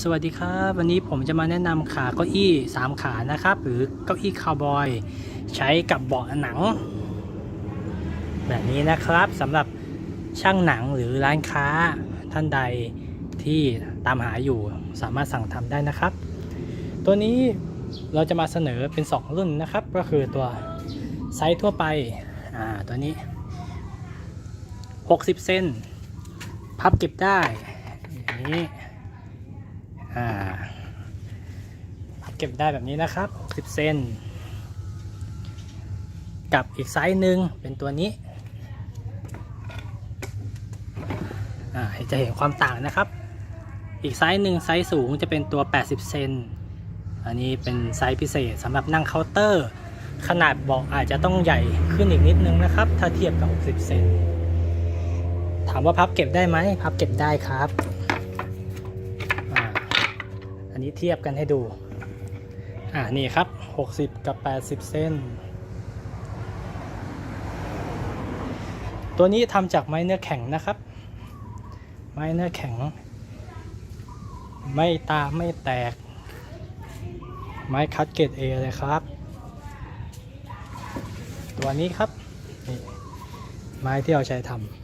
สวัสดีครับ วันนี้ผมจะมาแนะนำขาเก้าอี้ 3 ขานะครับ หรือเก้าอี้คาวบอย ใช้กับเบาะหนัง แบบนี้นะครับสำหรับช่างหนังหรือร้านค้าท่านใดที่ตามหาอยู่สามารถสั่งทำได้นะครับ ตัวนี้เราจะมาเสนอเป็น 2 รุ่นนะครับ ก็คือตัวไซส์ทั่วไปอ่าตัวนี้ 60 เซนพับเก็บได้อย่างนี้ อ่าพับเก็บได้แบบนี้นะครับ 60 เซนกับอีกไซส์หนึ่งเป็นตัวนี้อ่าจะเห็นความต่างนะครับ อีกไซส์หนึ่งไซส์สูงจะเป็นตัว 80 เซน อันนี้เป็นไซส์พิเศษสำหรับนั่งเคาน์เตอร์ ขนาดเบอกอาจจะต้องใหญ่ขึ้นอีกนิดนึงนะครับ ถ้าเทียบกับ 60 เซน ถามว่าพับเก็บได้ไหม พับเก็บได้ครับ อันนี้เทียบกันให้ดู อ่านี่ครับ 60 กับ 80 เส้น ตัวนี้ทำจากไม้เนื้อแข็งนะครับ ไม้เนื้อแข็ง ไม่ตาไม่แตก ไม้คัดเกรดเอเลยครับ ตัวนี้ครับ ไม้ที่เราใช้ทำ